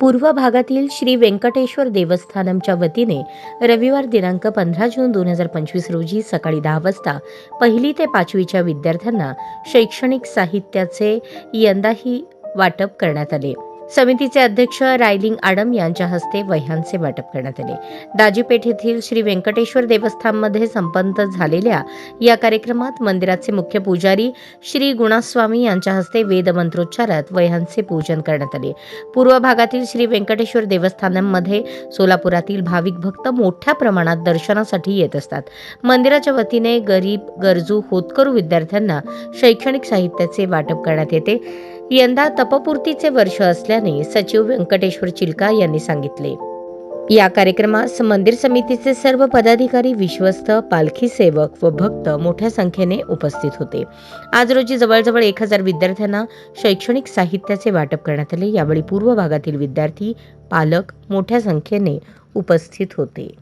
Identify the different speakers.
Speaker 1: पूर्व भागातील श्री व्यंकटेश्वर देवस्थानमच्या वतीने रविवार दिनांक पंधरा जून दोन हजार पंचवीस रोजी सकाळी दहा वाजता पहिली ते पाचवीच्या विद्यार्थ्यांना शैक्षणिक साहित्याचे यंदाही वाटप करण्यात आले. समितीचे अध्यक्ष रायलिंग आडम यांच्या हस्ते वह्यांचे वाटप करण्यात आले. दाजीपेठ येथील श्री व्यंकटेश्वर देवस्थानमध्ये संपन्न झालेल्या या कार्यक्रमात मंदिराचे मुख्य पुजारी श्री गुणास्वामी यांच्या हस्ते वेदमंत्रोच्चारात वह्यांचे पूजन करण्यात आले. पूर्व भागातील श्री व्यंकटेश्वर देवस्थानांमध्ये सोलापुरातील भाविक भक्त मोठ्या प्रमाणात दर्शनासाठी येत असतात. मंदिराच्या वतीने गरीब गरजू होतकरू विद्यार्थ्यांना शैक्षणिक साहित्याचे वाटप करण्यात येते. यंदा तपपूर्तीचे वर्ष असल्याने सचिव व्यंकटेश्वर चिलका यांनी सांगितले. या कार्यक्रमास मंदिर समितीचे सर्व पदाधिकारी विश्वस्त पालखी सेवक व भक्त मोठ्या संख्येने उपस्थित होते. आज रोजी जवळजवळ एक हजार विद्यार्थ्यांना शैक्षणिक साहित्याचे वाटप करण्यात आले. यावेळी पूर्व भागातील विद्यार्थी पालक मोठ्या संख्येने उपस्थित होते.